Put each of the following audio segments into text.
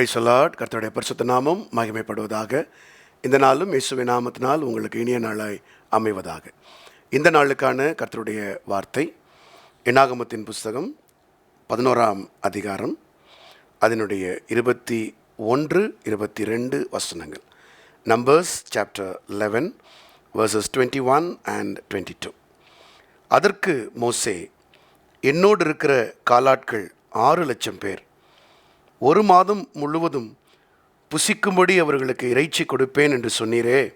Price சொல்லாட் கர்த்தருடைய பரிசுத்த நாமம் மகிமைப்படுவதாக. இந்த நாளும் இயேசுவின் நாமத்தினால் உங்களுக்கு இனிய நாளாய் அமைவதாக. இந்த நாளுக்கான கர்த்தருடைய வார்த்தை எண்ணாகமத்தின் புஸ்தகம் பதினோராம் அதிகாரம் அதனுடைய இருபத்தி ஒன்று இருபத்தி ரெண்டு வசனங்கள். Numbers chapter eleven verses twenty one and twenty two அதற்கு மோசே என்னோடு இருக்கிற காலாட்கள் ஆறு லட்சம் பேர் ஒரு மாதம் முழுவதும் புசிக்கும்படி அவர்களுக்கு இறைச்சி கொடுப்பேன் என்று சொன்னீரே.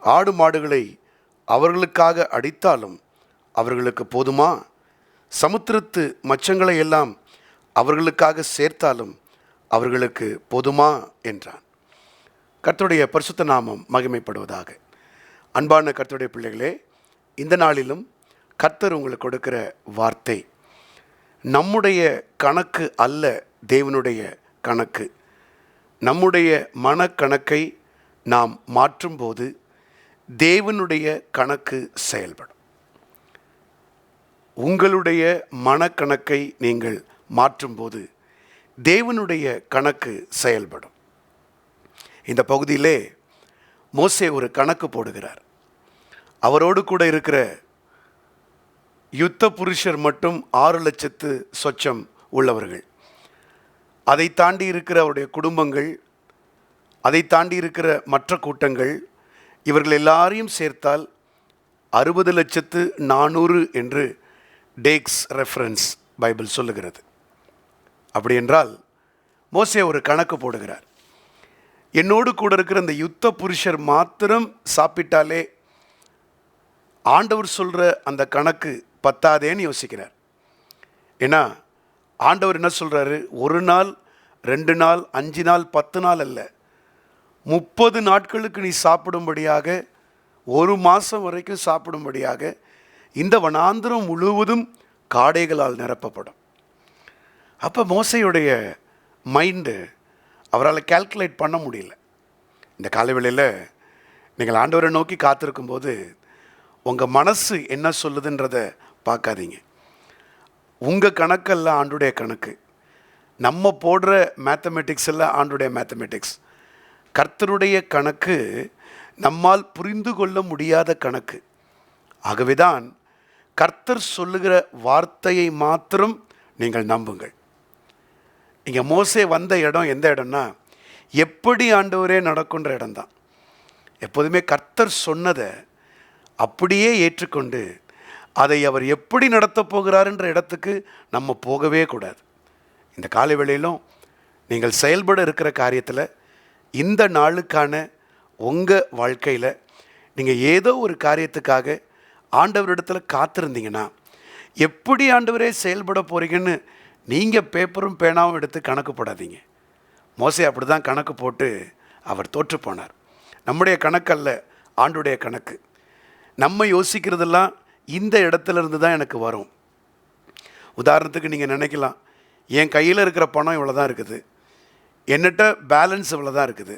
ஆடு மாடுகளை அவர்களுக்காக அடித்தாலும் அவர்களுக்கு போதுமா? சமுத்திரத்து மச்சங்களை எல்லாம் அவர்களுக்காக சேர்த்தாலும் அவர்களுக்கு போதுமா? என்றான். கர்த்தருடைய பரிசுத்த நாமம் மகிமைப்படுவதாக. அன்பான கர்த்தருடைய பிள்ளைகளே இந்த நாளிலும் கர்த்தர் உங்களுக்கு கொடுக்கிற வார்த்தை நம்முடைய கணக்கு அல்ல தேவனுடைய கணக்கு. நம்முடைய மனக்கணக்கை நாம் மாற்றும்போது தேவனுடைய கணக்கு செயல்படும். உங்களுடைய மனக்கணக்கை நீங்கள் மாற்றும்போது தேவனுடைய கணக்கு செயல்படும். இந்த பகுதியிலே மோசே ஒரு கணக்கு போடுகிறார். அவரோடு கூட இருக்கிற யுத்த புருஷர் மட்டும் ஆறு லட்சத்து சொச்சம் உள்ளவர்கள். அதை தாண்டி இருக்கிற அவருடைய குடும்பங்கள் அதை தாண்டி இருக்கிற மற்ற கூட்டங்கள் இவர்கள் எல்லாரையும் சேர்த்தால் அறுபது லட்சத்து நானூறு என்று டேக்ஸ் ரெஃபரன்ஸ் பைபிள் சொல்லுகிறது. அப்படி என்றால் மோசே ஒரு கணக்கு போடுகிறார். என்னோடு கூட இருக்கிற இந்த யுத்த புருஷர் மாத்திரம் சாப்பிட்டாலே ஆண்டவர் சொல்கிற அந்த கணக்கு பத்தாதேன்னு யோசிக்கிறார். ஏன்னா ஆண்டவர் என்ன சொல்கிறாரு ஒரு நாள் ரெண்டு நாள் அஞ்சு நாள் பத்து நாள் அல்ல. முப்பது நாட்களுக்கு நீ சாப்பிடும்படியாக ஒரு மாதம் வரைக்கும் சாப்பிடும்படியாக இந்த வனாந்திரம் முழுவதும் காடைகளால் நிரப்பப்படும். அப்போ மோசையுடைய மைண்டு அவரால் கால்குலேட் பண்ண முடியல. இந்த காலவேளையில் நீங்கள் ஆண்டவரை நோக்கி காத்திருக்கும்போது உங்கள் மனசு என்ன சொல்லுதுன்றதை பார்க்காதீங்க. உங்கள் கணக்கெல்லாம் ஆண்டுடைய கணக்கு. நம்ம போடுற மேத்தமெட்டிக்ஸ் எல்லாம் ஆண்டுடைய மேத்தமெட்டிக்ஸ் கர்த்தருடைய கணக்கு நம்மால் புரிந்து கொள்ள முடியாத கணக்கு. ஆகவேதான் கர்த்தர் சொல்லுகிற வார்த்தையை மாத்திரம் நீங்கள் நம்புங்கள். இங்கே மோசே வந்த இடம் எந்த இடம்னா எப்படி ஆண்டவரே நடக்குன்ற இடம்தான். எப்போதுமே கர்த்தர் சொன்னதை அப்படியே ஏற்றுக்கொண்டு அதை அவர் எப்படி நடத்தப் போகிறாருன்ற இடத்துக்கு நம்ம போகவே கூடாது. இந்த காலை வேளையிலும் நீங்கள் செயல்பட இருக்கிற காரியத்தில் இந்த நாளுக்கான உங்கள் வாழ்க்கையில் நீங்கள் ஏதோ ஒரு காரியத்துக்காக ஆண்டவரிடத்தில் காத்திருந்தீங்கன்னா எப்படி ஆண்டவரே செயல்பட போகிறீங்கன்னு நீங்கள் பேப்பரும் பேனாவும் எடுத்து கணக்கு போடாதீங்க. மோசே அப்படி தான் கணக்கு போட்டு அவர் தோற்று போனார். நம்முடைய கணக்கல்ல ஆண்டுடைய கணக்கு. நம்ம யோசிக்கிறதெல்லாம் இந்த இடத்துல இருந்து தான் எனக்கு வரும். உதாரணத்துக்கு நீங்கள் நினைக்கலாம் என் கையில் இருக்கிற பணம் இவ்வளோ தான் இருக்குது. என்னட்ட பேலன்ஸ் இவ்வளோ தான் இருக்குது.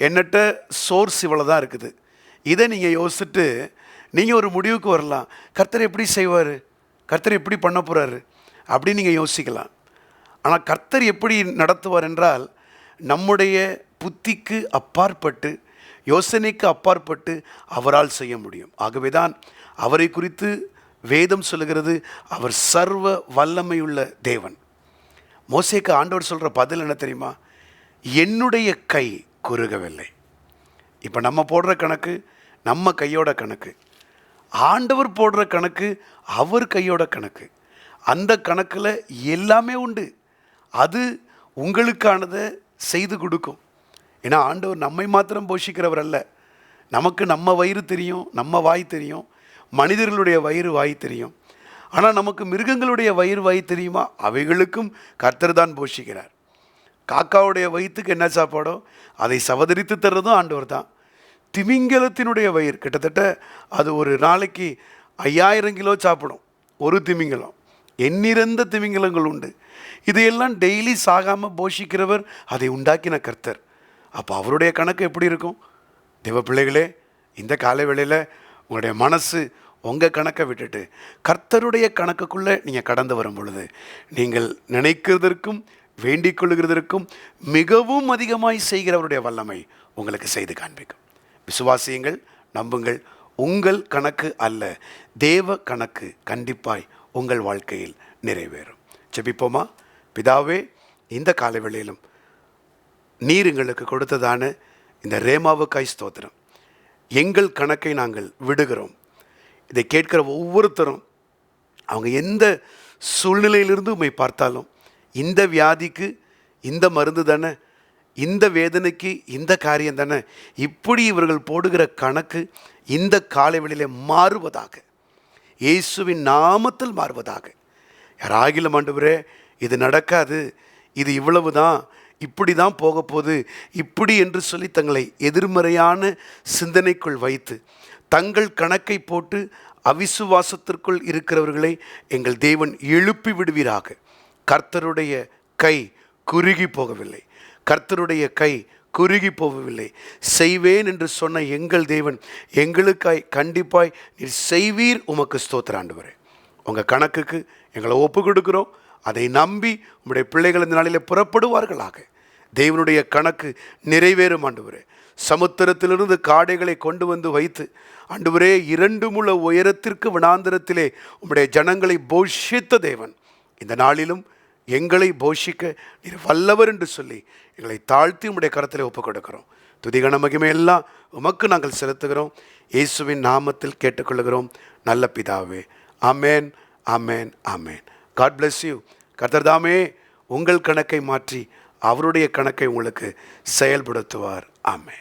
என்னட்ட சோர்ஸ் இவ்வளோ தான் இருக்குது. இதை நீங்கள் யோசிச்சுட்டு நீங்கள் ஒரு முடிவுக்கு வரலாம். கர்த்தர் எப்படி செய்வார்? கர்த்தர் எப்படி பண்ண போகிறாரு அப்படின்னு நீங்கள் யோசிக்கலாம். ஆனால் கர்த்தர் எப்படி நடத்துவார் என்றால் நம்முடைய புத்திக்கு அப்பாற்பட்டு யோசனைக்கு அப்பாற்பட்டு அவரால் செய்ய முடியும். ஆகவே தான் அவரை குறித்து வேதம் சொல்லுகிறது. அவர் சர்வ வல்லமையுள்ள தேவன். மோசேக்கு ஆண்டவர் சொல்கிற பதில் என்ன தெரியுமா? என்னுடைய கை குறுகவில்லை. இப்போ நம்ம போடுற கணக்கு நம்ம கையோட கணக்கு. ஆண்டவர் போடுற கணக்கு அவர் கையோட கணக்கு. அந்த கணக்கில் எல்லாமே உண்டு. அது உங்களுக்கானதை செய்து கொடுக்கும். ஏன்னா ஆண்டவர் நம்மை மாத்திரம் போஷிக்கிறவர் அல்ல. நமக்கு நம்ம வயிறு தெரியும் நம்ம வாய் தெரியும். மனிதர்களுடைய வயிறு வாய் தெரியும். ஆனால் நமக்கு மிருகங்களுடைய வயிறு வாய் தெரியுமா? அவைகளுக்கும் கர்த்தர் தான் போஷிக்கிறார். காக்காவுடைய வயிற்றுக்கு என்ன சாப்பாடோ? அதை சவதரித்து தர்றதும் ஆண்டவர் தான். திமிங்கலத்தினுடைய வயிறு கிட்டத்தட்ட அது ஒரு நாளைக்கு ஐயாயிரம் கிலோ சாப்பிடும் ஒரு திமிங்கலம். எண்ணிறந்த திமிங்கலங்கள் உண்டு. இதையெல்லாம் டெய்லி சாகாமல் போஷிக்கிறவர் அதை உண்டாக்கின கர்த்தர். அப்போ அவருடைய கணக்கு எப்படி இருக்கும்? தேவ பிள்ளைகளே இந்த காலை வேளையில் உங்களுடைய மனசு உங்கள் கணக்கை விட்டுட்டு கர்த்தருடைய கணக்குக்குள்ளே நீங்கள் கடந்து வரும் பொழுது நீங்கள் நினைக்கிறதற்கும் வேண்டிக் கொள்கிறதற்கும் மிகவும் அதிகமாய் செய்கிறவருடைய வல்லமை உங்களுக்கு செய்து காண்பிக்கும். விசுவாசியுங்கள் நம்புங்கள் உங்கள் கணக்கு அல்ல தேவ கணக்கு கண்டிப்பாய் உங்கள் வாழ்க்கையில் நிறைவேறும். ஜெபிப்போமா? பிதாவே இந்த காலவேளையிலும் நீர் எங்களுக்கு கொடுத்ததான இந்த ரேமாவுக்காய் ஸ்தோத்திரம். எங்கள் கணக்கை நாங்கள் விடுகிறோம். இதை கேட்கிற ஒவ்வொருத்தரும் அவங்க எந்த சூழ்நிலையிலிருந்து உண்மை பார்த்தாலும் இந்த வியாதிக்கு இந்த மருந்து தானே இந்த வேதனைக்கு இந்த காரியம் தானே இப்படி இவர்கள் போடுகிற கணக்கு இந்த காலைவெளியில் மாறுவதாக. இயேசுவின் நாமத்தில் மாறுவதாக. யாராகிலும் ஆண்டவரே இது நடக்காது இது இவ்வளவு தான் இப்படி தான் போக போகுது. இப்படி என்று சொல்லி தங்களை எதிர்மறையான சிந்தனைக்குள் வைத்து தங்கள் கணக்கை போட்டு அவிசுவாசத்திற்குள் இருக்கிறவர்களை எங்கள் தேவன் எழுப்பி விடுவீராக. கர்த்தருடைய கை குறுகி போகவில்லை. கர்த்தருடைய கை குறுகி போகவில்லை. செய்வேன் என்று சொன்ன எங்கள் தேவன் எங்களுக்காய் கண்டிப்பாய் நீர் செய்வீர். உமக்கு ஸ்தோத்திராண்டவரே உங்கள் கணக்குக்கு எங்களை ஒப்பு கொடுக்குறோம். அதை நம்பி உங்களுடைய பிள்ளைகள் இந்த நாளில் புறப்படுவார்களாக. தேவனுடைய கணக்கு நிறைவேறும் ஆண்டவரே. சமுத்திரத்திலிருந்து காடைகளை கொண்டு வந்து வைத்து ஆண்டவரே இரண்டு முழ உயரத்திற்கு வனாந்திரத்திலே உம்முடைய ஜனங்களை போஷித்த தேவன். இந்த நாளிலும் எங்களை போஷிக்க நீர் வல்லவர் என்று சொல்லி எங்களை தாழ்த்தி உம்முடைய கரத்தில் ஒப்புக் கொடுக்கிறோம் துதிகண மகிமையெல்லாம் உமக்கு நாங்கள் செலுத்துகிறோம். இயேசுவின் நாமத்தில் கேட்டுக்கொள்கிறோம். நல்ல பிதாவே. Amen amen amen God bless you கர்த்தர்தாமே உங்கள் கணக்கை மாற்றி அவருடைய கணக்கை உங்களுக்கு செயல்படுத்துவார். ஆமே